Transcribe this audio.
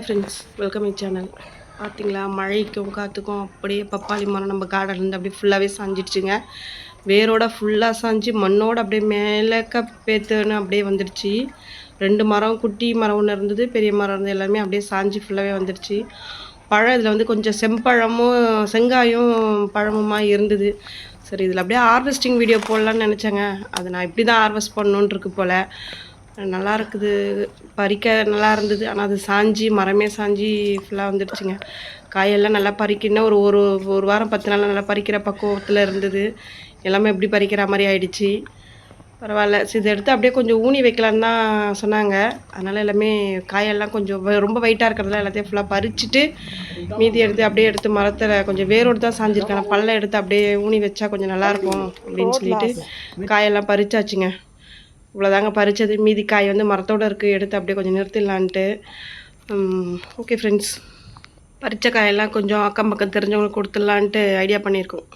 Hi friends welcome my channel பார்த்தீங்களா மழைக்கும் காற்றுக்கும் அப்படியே பப்பாளி மரம் நம்ம கார்டன்லேருந்து அப்படியே ஃபுல்லாகவே சாஞ்சிடுச்சுங்க. வேரோட ஃபுல்லாக சாஞ்சு மண்ணோடு அப்படியே மேலக்க பேத்துன்னு அப்படியே வந்துடுச்சு. ரெண்டு மரம் குட்டி மரம் ஒன்று இருந்தது பெரிய மரம் இருந்தது எல்லாமே அப்படியே சாஞ்சு ஃபுல்லாகவே வந்துடுச்சு. பழம் இதில் வந்து கொஞ்சம் செம்பழமும் செங்காயும் பழமுமாக இருந்தது. சரி இதில் அப்படியே ஹார்வெஸ்டிங் வீடியோ போடலான்னு நினச்சேங்க. அது நான் இப்படி தான் ஹார்வெஸ்ட் பண்ணணுன்ருக்கு போல். நல்லா இருக்குது. பறிக்க நல்லா இருந்தது. ஆனால் அது சாஞ்சி மரமே சாஞ்சி ஃபுல்லாக வந்துடுச்சுங்க. காயெல்லாம் நல்லா பறிக்கணும் ஒரு ஒரு ஒரு வாரம் பத்து நாள் நல்லா பறிக்கிற பக்குவத்தில் இருந்தது. எல்லாமே எப்படி பறிக்கிற மாதிரி ஆயிடுச்சு. பரவாயில்ல. சரி இதை எடுத்து அப்படியே கொஞ்சம் ஊனி வைக்கலான்னு தான் சொன்னாங்க. அதனால் எல்லாமே காயெல்லாம் கொஞ்சம் ரொம்ப வெயிட்டாக இருக்கிறதுல எல்லாத்தையும் ஃபுல்லாக பறிச்சுட்டு மீதி எடுத்து அப்படியே எடுத்து மரத்தில் கொஞ்சம் வேரோடு தான் சாஞ்சிருக்கேன். பல்ல எடுத்து அப்படியே ஊனி வச்சா கொஞ்சம் நல்லாயிருக்கும் அப்படின்னு சொல்லிட்டு காயெல்லாம் பறிச்சாச்சுங்க. இவ்வளோதாங்க பறிச்சது. மீதி காய் வந்து மரத்தோடு இருக்குது எடுத்து அப்படியே கொஞ்சம் நிறுத்திடலான்ட்டு. ஓகே ஃப்ரெண்ட்ஸ் பறித்த காயெல்லாம் கொஞ்சம் அக்கம் பக்கம் தெரிஞ்சவங்களுக்கு கொடுத்துடலான்ட்டு ஐடியா பண்ணியிருக்கோம்.